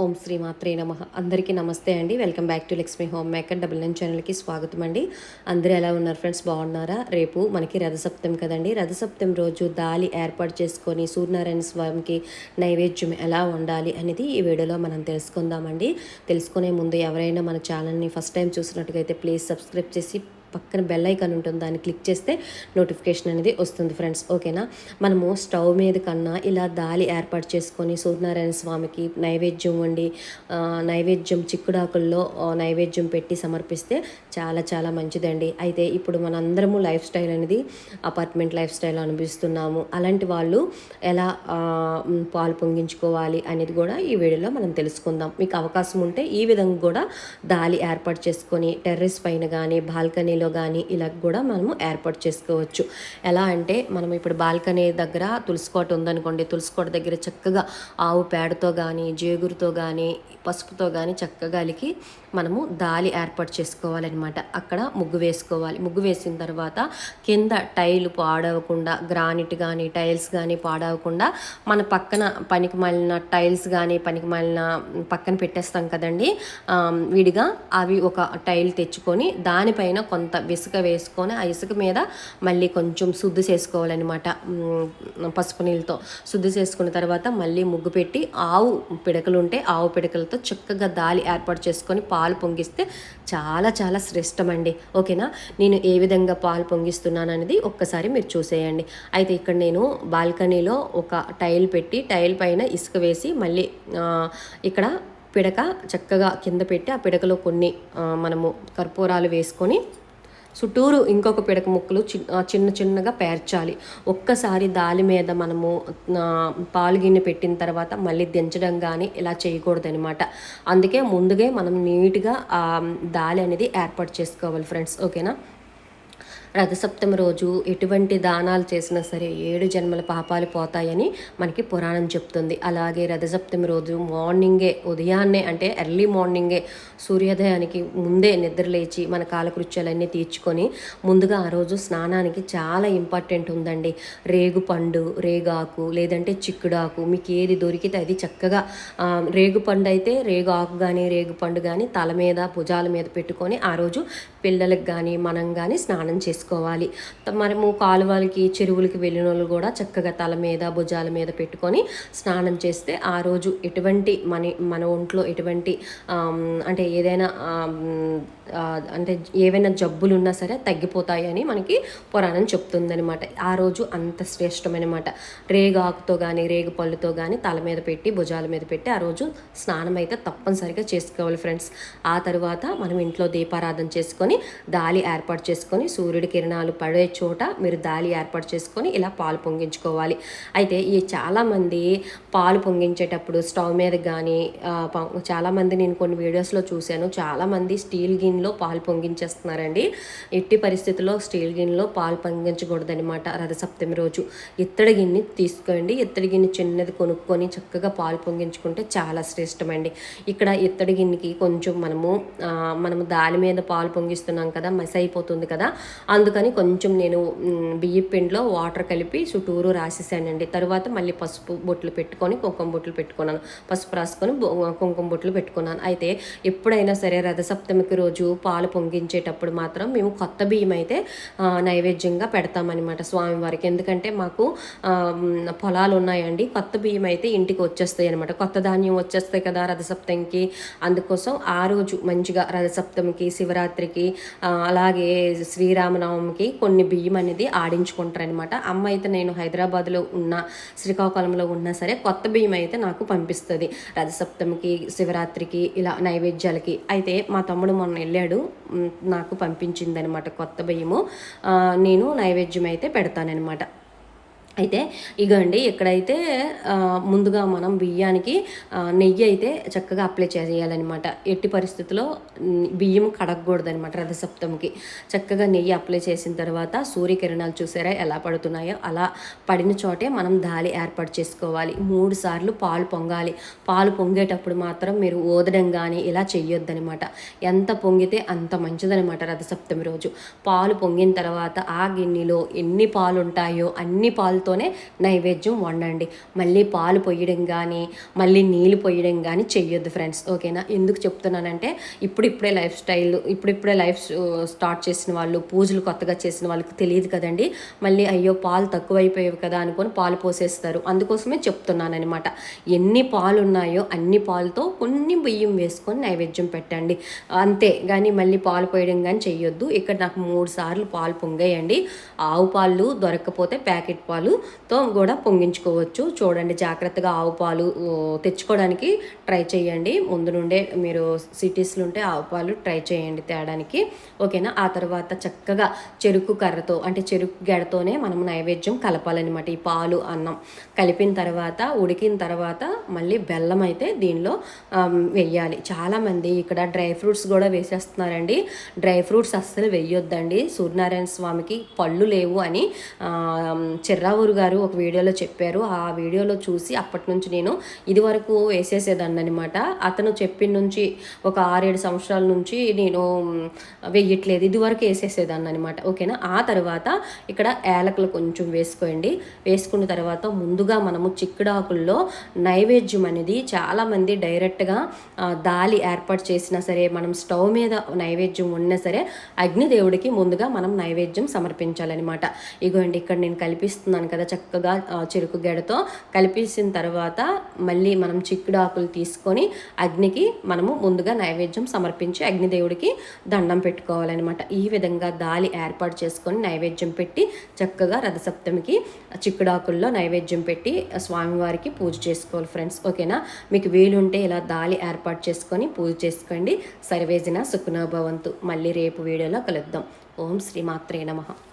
ఓం శ్రీ మాత్రే నమ. అందరికీ నమస్తే అండి. Welcome back to Lakshmi home maker double nine ఛానల్కి స్వాగతం అండి. అందరూ ఎలా ఉన్నారు ఫ్రెండ్స్? బాగున్నారా? రేపు మనకి రథసప్తమి కదండి. రథసప్తమి రోజు దాలి ఏర్పాటు చేసుకొని సూర్యనారాయణ స్వామికి నైవేద్యం ఎలా ఉండాలి అనేది ఈ వీడియోలో మనం తెలుసుకుందామండి. తెలుసుకునే ముందు ఎవరైనా మన ఛానల్ని ఫస్ట్ టైం చూసినట్టుగా అయితే ప్లీజ్ సబ్స్క్రైబ్ చేసి పక్కన బెల్ ఐకాన్ ఉంటుంది దాన్ని క్లిక్ చేస్తే నోటిఫికేషన్ అనేది వస్తుంది ఫ్రెండ్స్ ఓకేనా మనము స్టవ్ మీద కన్నా ఇలా దాలి ఏర్పాటు చేసుకొని సూర్యనారాయణ స్వామికి నైవేద్యం వండి నైవేద్యం చిక్కుడాకుల్లో నైవేద్యం పెట్టి సమర్పిస్తే చాలా చాలా మంచిదండి. అయితే ఇప్పుడు మనందరము లైఫ్ స్టైల్ అనేది అపార్ట్మెంట్ లైఫ్ స్టైల్ అనిపిస్తున్నాము అలాంటి వాళ్ళు ఎలా పాలు పొంగించుకోవాలి అనేది కూడా ఈ వీడియోలో మనం తెలుసుకుందాం. మీకు అవకాశం ఉంటే ఈ విధంగా కూడా దాలి ఏర్పాటు చేసుకొని టెర్రస్ పైన కానీ బాల్కనీలో కానీ ఇలా కూడా మనము ఏర్పాటు చేసుకోవచ్చు. ఎలా అంటే మనం ఇప్పుడు బాల్కనీ దగ్గర తులసికోట ఉందనుకోండి తులసికోట దగ్గర చక్కగా ఆవు పేడతో కానీ జేగురుతో కానీ పసుపుతో కానీ చక్కగా అలికి మనము దాలి ఏర్పాటు చేసుకోవాలన్నమాట. అక్కడ ముగ్గు వేసుకోవాలి. ముగ్గు వేసిన తర్వాత కింద టైల్ పాడవకుండా గ్రానైట్ కానీ టైల్స్ కానీ పాడవకుండా మన పక్కన పనికి మాలిన టైల్స్ కానీ పనికి మాలిన పక్కన పెట్టేస్తాం కదండి. విడిగా అవి ఒక టైల్ తెచ్చుకొని దానిపైన కొంత ఇసుక వేసుకొని ఆ ఇసుక మీద మళ్ళీ కొంచెం శుద్ధి చేసుకోవాలన్నమాట. పసుపు నీళ్ళతో శుద్ధి చేసుకున్న తర్వాత మళ్ళీ ముగ్గు పెట్టి ఆవు పిడకలు ఉంటే ఆవు పిడకలతో చక్కగా దాలి ఏర్పాటు చేసుకొని పాలు పొంగిస్తే చాలా చాలా శ్రేష్టమండి. ఓకేనా? నేను ఏ విధంగా పాలు పొంగిస్తున్నాను అనేది ఒక్కసారి మీరు చూసేయండి. అయితే ఇక్కడ నేను బాల్కనీలో ఒక టైల్ పెట్టి టైల్ పైన ఇసుక వేసి మళ్ళీ ఇక్కడ పిడక చక్కగా కింద పెట్టి ఆ పిడకలో కొన్ని మనము కర్పూరాలు వేసుకొని చుట్టూరు ఇంకొక పిడక ముక్కలు చి- చిన్న చిన్నగా పేర్చాలి. ఒక్కసారి దాలి మీద మనము పాలు గిన్నె పెట్టిన తర్వాత మళ్ళీ దించడం కానీ ఇలా చేయకూడదనమాట అందుకే ముందుగా మనం నీట్గా దాలి అనేది ఏర్పాటు చేసుకోవాలి ఫ్రెండ్స్. ఓకేనా? రథసప్తమి రోజు ఎటువంటి దానాలు చేసినా సరే ఏడు జన్మల పాపాలు పోతాయని మనకి పురాణం చెప్తుంది. అలాగే రథసప్తమి రోజు మార్నింగే ఉదయాన్నే అంటే ఎర్లీ మార్నింగే సూర్యోదయానికి ముందే నిద్ర లేచి మన కాలకృత్యాలన్నీ తీర్చుకొని ముందుగా ఆ రోజు స్నానానికి చాలా ఇంపార్టెంట్ ఉందండి. రేగు పండు రేగాకు లేదంటే చిక్కుడాకు మీకు ఏది దొరికితే అది చక్కగా రేగు పండు అయితే రేగు ఆకు కానీ రేగు పండు కానీ తల మీద భుజాల మీద పెట్టుకొని ఆ రోజు పిల్లలకు కానీ మనం కానీ స్నానం చేసుకోవాలి. మనము కాలువలకి చెరువులకి వెళ్ళిన వాళ్ళు కూడా చక్కగా తల మీద భుజాల మీద పెట్టుకొని స్నానం చేస్తే ఆ రోజు ఎటువంటి మన మన ఒంట్లో ఎటువంటి అంటే ఏదైనా అంటే ఏవైనా జబ్బులు ఉన్నా సరే తగ్గిపోతాయని మనకి పురాణం చెప్తుందనమాట ఆ రోజు అంత శ్రేష్టమనమాట. రేగు ఆకుతో కానీ రేగు పళ్ళుతో కానీ తల మీద పెట్టి భుజాల మీద పెట్టి ఆ రోజు స్నానం అయితే తప్పనిసరిగా చేసుకోవాలి ఫ్రెండ్స్. ఆ తర్వాత మనం ఇంట్లో దీపారాధన చేసుకొని దాలి ఏర్పాటు చేసుకొని సూర్యుడి కిరణాలు పడే చోట మీరు దాలి ఏర్పాటు చేసుకొని ఇలా పాలు పొంగించుకోవాలి. అయితే ఈ చాలామంది పాలు పొంగించేటప్పుడు స్టవ్ మీద కానీ చాలామంది నేను కొన్ని వీడియోస్లో చూశాను. చాలా చాలామంది స్టీల్ గిన్నెలో పాలు పొంగించేస్తున్నారండి. ఎట్టి పరిస్థితుల్లో స్టీల్ గిన్నెలో పాలు పొంగించకూడదనమాట రథసప్తమి రోజు ఇత్తడి గిన్నె తీసుకోండి. ఇత్తడి గిన్నె చిన్నది కొనుక్కొని చక్కగా పాలు పొంగించుకుంటే చాలా శ్రేష్టమండి. ఇక్కడ ఇత్తడి గిన్నెకి కొంచెం మనము మనము దాని మీద పాలు పొంగిస్తున్నాం కదా మెస్ అయిపోతుంది కదా. అందుకని కొంచెం నేను మ్, బియ్యం పిండిలో వాటర్ కలిపి చుట్టూరు రాసేసానండి. తర్వాత మళ్ళీ పసుపు బొట్లు పెట్టుకొని కుంకుమ బొట్లు పెట్టుకున్నాను. పసుపు రాసుకొని కుంకుమ బొట్లు పెట్టుకున్నాను. అయితే ఎప్పుడైనా సరే రథ రథసప్తమికి రోజు పాలు పొంగించేటప్పుడు మాత్రం మేము కొత్త బియ్యం అయితే నైవేద్యంగా పెడతామన్నమాట స్వామివారికి. ఎందుకంటే మాకు పొలాలు ఉన్నాయండి కొత్త బియ్యం అయితే ఇంటికి వచ్చేస్తాయి అనమాట కొత్త ధాన్యం వచ్చేస్తాయి కదా రథసప్తమికి. అందుకోసం ఆ రోజు మంచిగా రథసప్తమికి శివరాత్రికి అలాగే శ్రీరామనవమికి కొన్ని బియ్యం అనేది ఆడించుకుంటారనమాట అమ్మ అయితే నేను హైదరాబాద్లో ఉన్న శ్రీకాకుళంలో ఉన్నా సరే కొత్త బియ్యం అయితే నాకు పంపిస్తుంది. రథసప్తమికి శివరాత్రికి ఇలా నైవేద్యాలకి. అయితే మా తమ్ముడు మొన్న వెళ్ళాడు. నాకు పంపించిందనమాట కొత్త బియ్యము. నేను నైవేద్యం అయితే పెడతానమాట అయితే ఇగండి ఇక్కడైతే ముందుగా మనం బియ్యానికి నెయ్యి అయితే చక్కగా అప్లై చేయాలన్నమాట ఎట్టి పరిస్థితుల్లో బియ్యం కడగకూడదనమాట రథసప్తమికి. చక్కగా నెయ్యి అప్లై చేసిన తర్వాత సూర్యకిరణాలు చూసారా ఎలా పడుతున్నాయో? అలా పడిన చోటే మనం దాలి ఏర్పాటు చేసుకోవాలి. మూడు సార్లు పాలు పొంగాలి. పాలు పొంగేటప్పుడు మాత్రం మీరు ఓదడం కానీ ఇలా చెయ్యొద్దనమాట ఎంత పొంగితే అంత మంచిదనమాట రథసప్తమి రోజు. పాలు పొంగిన తర్వాత ఆ గిన్నెలో ఎన్ని పాలు ఉంటాయో అన్ని పాలు పాలతోనే నైవేద్యం వండండి. మళ్ళీ పాలు పొయ్యడం కానీ మళ్ళీ నీళ్ళు పొయ్యడం కానీ చెయ్యొద్దు ఫ్రెండ్స్. ఓకేనా? ఎందుకు చెప్తున్నానంటే ఇప్పుడిప్పుడే లైఫ్ స్టైల్ ఇప్పుడిప్పుడే లైఫ్ స్టార్ట్ చేసిన వాళ్ళు పూజలు కొత్తగా చేసిన వాళ్ళకి తెలియదు కదండి. మళ్ళీ అయ్యో పాలు తక్కువైపోయేవి కదా అనుకొని పాలు పోసేస్తారు. అందుకోసమే చెప్తున్నాను అనమాట ఎన్ని పాలు ఉన్నాయో అన్ని పాలతో కొన్ని బియ్యం వేసుకొని నైవేద్యం పెట్టండి. అంతే. కానీ మళ్ళీ పాలు పోయడం కానీ చెయ్యొద్దు. ఇక్కడ నాకు మూడు సార్లు పాలు పొంగేయండి. ఆవు పాలు దొరకకపోతే ప్యాకెట్ పాలు పాలుతో కూడా పొంగించుకోవచ్చు. చూడండి జాగ్రత్తగా ఆవు పాలు తెచ్చుకోవడానికి ట్రై చేయండి. ముందు నుండే మీరు సిటీస్లో ఉంటే ఆవు పాలు ట్రై చేయండి తేడానికి. ఓకేనా? ఆ తర్వాత చక్కగా చెరుకు కర్రతో అంటే చెరుకు గెడతోనే మనం నైవేద్యం కలపాలన్నమాట. ఈ పాలు అన్నం కలిపిన తర్వాత ఉడికిన తర్వాత మళ్ళీ బెల్లం అయితే దీనిలో వెయ్యాలి చాలామంది ఇక్కడ డ్రై ఫ్రూట్స్ కూడా వేసేస్తున్నారండి. డ్రై ఫ్రూట్స్ అస్సలు వెయ్యొద్దండి సూర్యనారాయణ స్వామికి పళ్ళు లేవు అని చిర్రావు ఊరు గారు ఒక వీడియోలో చెప్పారు. ఆ వీడియోలో చూసి అప్పటి నుంచి నేను ఇది వరకు వేసేసేదాన్ని అనమాట అతను చెప్పిన నుంచి ఒక ఆరేడు సంవత్సరాల నుంచి నేను వేయట్లేదు వెయ్యట్లేదు. ఇది వరకు వేసేసేదాన్ని అనమాట ఓకేనా? ఆ తర్వాత ఇక్కడ ఏలకులు కొంచెం వేసుకోండి. వేసుకున్న తర్వాత ముందుగా మనము చిక్కుడాకుల్లో నైవేద్యం అనేది చాలామంది డైరెక్ట్గా దాలి ఏర్పాటు చేసినా సరే మనం స్టవ్ మీద నైవేద్యం ఉన్నా సరే అగ్నిదేవుడికి ముందుగా మనం నైవేద్యం సమర్పించాలన్నమాట. ఇగోండి ఇక్కడ నేను కల్పిస్తున్నాను కదా చక్కగా చెరుకు గెడతో కలిపేసిన తర్వాత మళ్ళీ మనం చిక్కుడు ఆకులు తీసుకొని అగ్నికి మనము ముందుగా నైవేద్యం సమర్పించి అగ్నిదేవుడికి దండం పెట్టుకోవాలన్నమాట. ఈ విధంగా దాలి ఏర్పాటు చేసుకొని నైవేద్యం పెట్టి చక్కగా రథసప్తమికి చిక్కుడాకుల్లో నైవేద్యం పెట్టి స్వామివారికి పూజ చేసుకోవాలి ఫ్రెండ్స్. ఓకేనా? మీకు వీలుంటే ఇలా దాలి ఏర్పాటు చేసుకొని పూజ చేసుకోండి. సర్వేజన సుఖనోభవంతు మళ్ళీ రేపు వీడియోలో కలుద్దాం. ఓం శ్రీ నమ నమః.